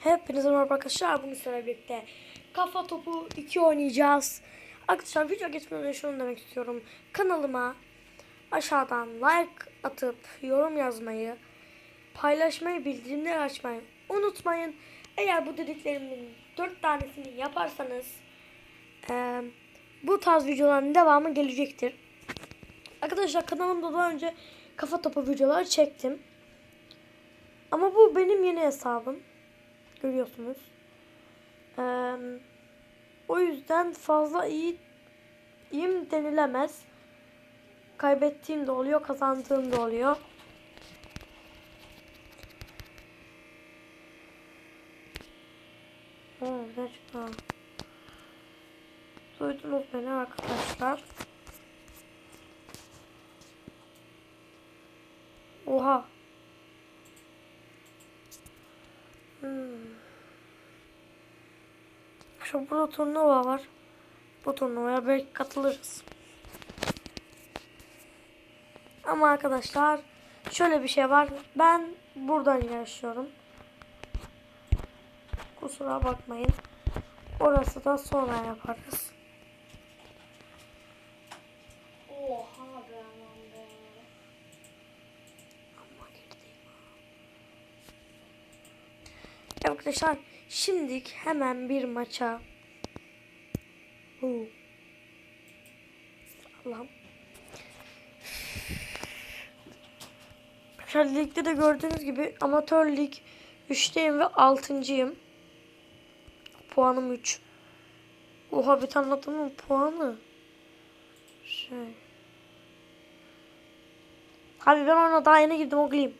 Hepinize merhaba arkadaşlar. Bugün sizlerle birlikte kafa topu 2 oynayacağız. Arkadaşlar video geçmeden şunu demek istiyorum. Kanalıma aşağıdan like atıp yorum yazmayı, paylaşmayı, bildirimleri açmayı unutmayın. Eğer bu dediklerimin 4 tanesini yaparsanız eee, bu tarz videoların devamı gelecektir. Arkadaşlar kanalımda daha önce kafa topu videoları çektim. Ama bu benim yeni hesabım. Görüyorsunuz. Ee, o yüzden fazla iyi iyiyim denilemez. Kaybettiğim de oluyor, kazandığım da oluyor. Oo, gerçekten. Duydunuz beni arkadaşlar. Oha. Hmm. Şu burada turnuva var. Bu turnuvaya belki katılırız. Ama arkadaşlar şöyle bir şey var. Ben buradan yaşıyorum. Kusura bakmayın. Orası da sonra yaparız. Arkadaşlar şimdilik hemen bir maça. Allah'ım. Arkadaşlar ligde de gördüğünüz gibi amatör lig 3'teyim ve 6.yım. Puanım 3. Oha bir tane adamın puanı. Şey. Abi ben ona daha yeni girdim ogliyim.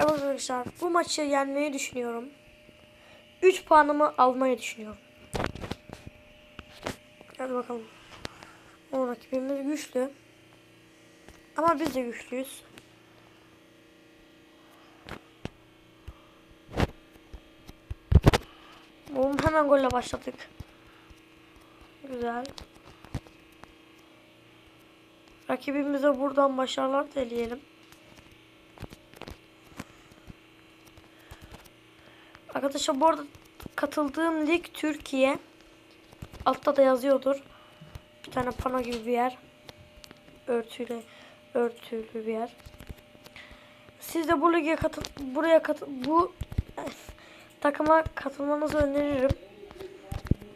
Evet arkadaşlar bu maçı yenmeyi düşünüyorum. 3 puanımı almayı düşünüyorum. Hadi bakalım. O rakibimiz güçlü. Ama biz de güçlüyüz. Oğlum hemen golle başladık. Güzel. Rakibimize buradan başarılar dileyelim. Arkadaşlar bu arada katıldığım lig Türkiye. Altta da yazıyordur. Bir tane pano gibi bir yer. Örtüyle örtülü bir yer. Siz de bu lige katıl buraya katıl bu takıma katılmanızı öneririm.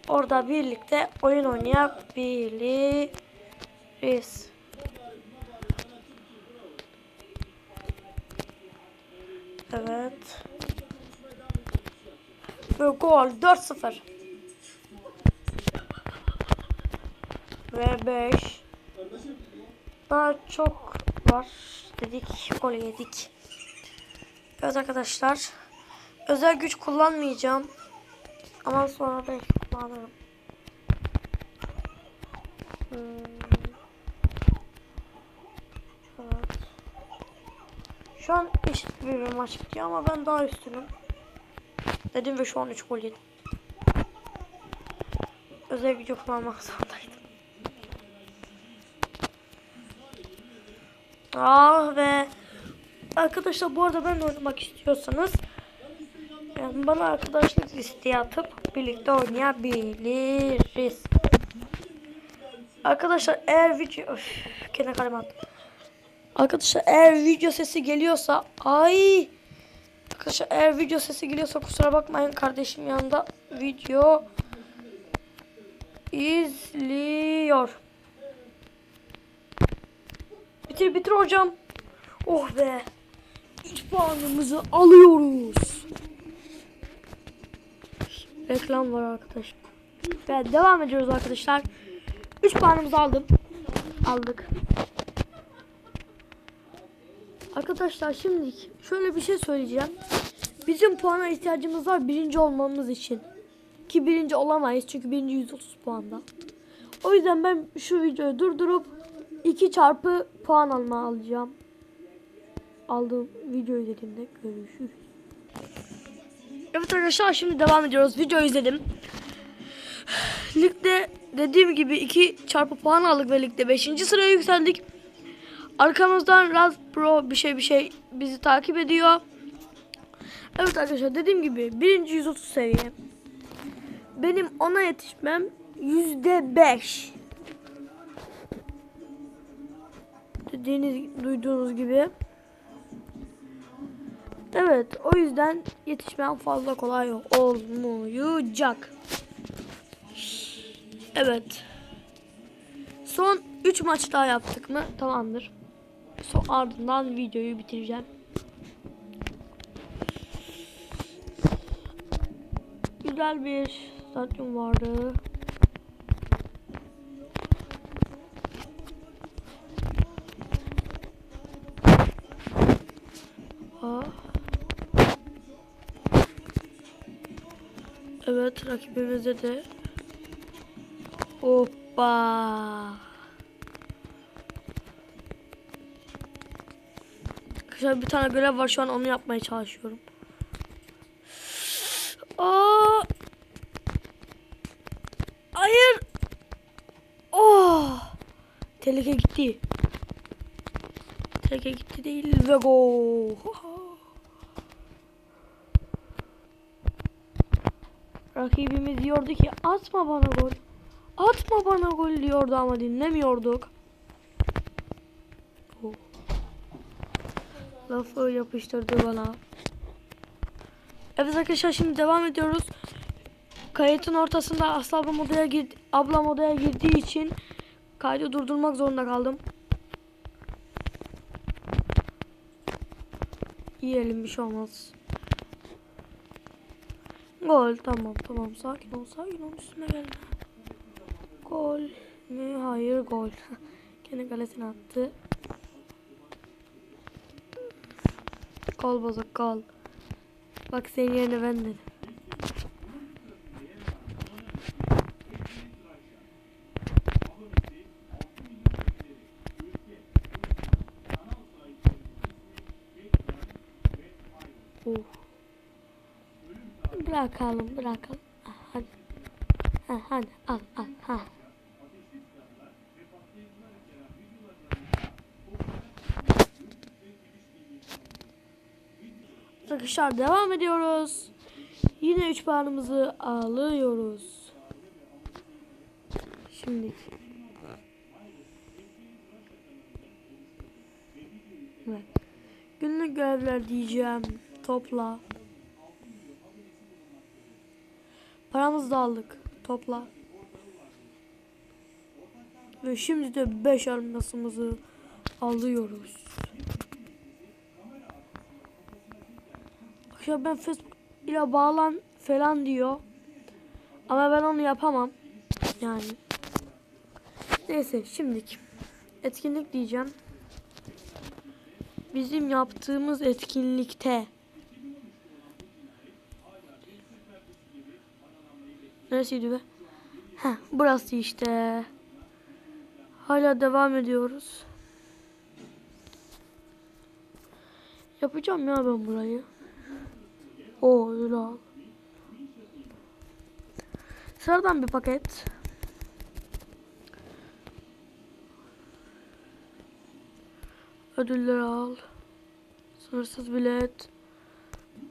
Orada birlikte oyun oynayabiliriz. Evet. Ve gol 4-0. Ve 5. Daha çok var dedik. Gol yedik. Evet arkadaşlar. Özel güç kullanmayacağım. Ama sonra belki kullanırım. Hmm. Evet. Şu an eşit bir, maç gidiyor ama ben daha üstünüm. Dedim ve şu an 3 gol yedim. Özel gücü kullanmak zorundaydım. Ah be. Arkadaşlar bu arada ben de oynamak istiyorsanız bana arkadaşlık listeye atıp birlikte oynayabiliriz. Arkadaşlar eğer video Öf, gene kalem attım. Arkadaşlar eğer video sesi geliyorsa ay Arkadaşlar eğer video sesi geliyorsa kusura bakmayın kardeşim yanında video izliyor. Bitir bitir hocam. Oh be. 3 puanımızı alıyoruz. Reklam var arkadaşlar. Ve devam ediyoruz arkadaşlar. 3 puanımızı aldım. Aldık. Arkadaşlar şimdi şöyle bir şey söyleyeceğim. Bizim puana ihtiyacımız var birinci olmamız için. Ki birinci olamayız çünkü birinci 130 puanda. O yüzden ben şu videoyu durdurup 2 çarpı puan alma alacağım. Aldığım videoyu izlediğimde görüşürüz. Evet arkadaşlar şimdi devam ediyoruz. Video izledim. Ligde dediğim gibi 2 çarpı puan aldık ve ligde 5. sıraya yükseldik. Arkamızdan Raz Pro bir şey bir şey bizi takip ediyor. Evet arkadaşlar dediğim gibi birinci 130 seviye. Benim ona yetişmem yüzde beş. Dediğiniz duyduğunuz gibi. Evet o yüzden yetişmem fazla kolay olmayacak. Evet. Son 3 maç daha yaptık mı? Tamamdır. Son ardından videoyu bitireceğim. Güzel bir stadyum vardı. Aa. Evet rakibimize de Hoppa. Arkadaşlar bir tane görev var şu an onu yapmaya çalışıyorum. Aa! Hayır. Oh! Tehlike gitti. Tehlike gitti değil ve go. Rakibimiz diyordu ki atma bana gol. Atma bana gol diyordu ama dinlemiyorduk. Oh. Lafı yapıştırdı bana. Evet arkadaşlar şimdi devam ediyoruz. Kayıtın ortasında Aslı ablam odaya, gir ablam odaya girdiği için kaydı durdurmak zorunda kaldım. Yiyelim bir şey olmaz. Gol tamam tamam sakin ol sakin ol üstüme gelme. Gol mü? Hayır gol. Kendi kalesine attı. Gol bozuk gol. Bak senin yerine ben dedim. Oh. Bırakalım bırakalım. Hadi. Ha, hadi al al ha. Arkadaşlar devam ediyoruz. Yine 3 puanımızı alıyoruz. Şimdi. Evet. Günlük görevler diyeceğim. Topla. Paramızı da aldık. Topla. Ve şimdi de 5 elmasımızı alıyoruz. Ya ben Facebook ile bağlan falan diyor. Ama ben onu yapamam. Yani. Neyse şimdilik etkinlik diyeceğim. Bizim yaptığımız etkinlikte Neresiydi be? Heh, burası işte. Hala devam ediyoruz. Yapacağım ya ben burayı. Öyle al. Sıradan bir paket. Ödülleri al. Sınırsız bilet.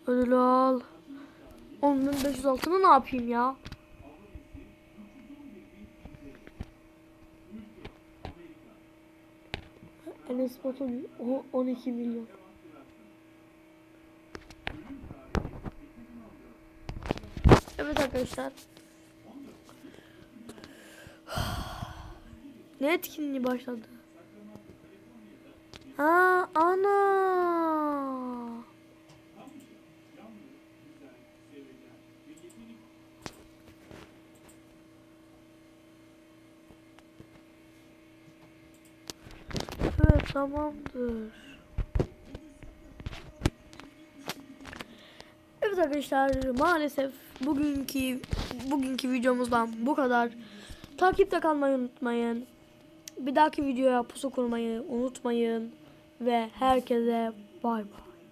Ödülü al. 10.500 altını ne yapayım ya? Enes Batur o- 12 milyon. Evet arkadaşlar. Ne etkinliği başladı? Ha ana. Evet tamamdır. Evet arkadaşlar maalesef bugünkü bugünkü videomuzdan bu kadar. Takipte kalmayı unutmayın. Bir dahaki videoya pusu kurmayı unutmayın ve herkese bay bay.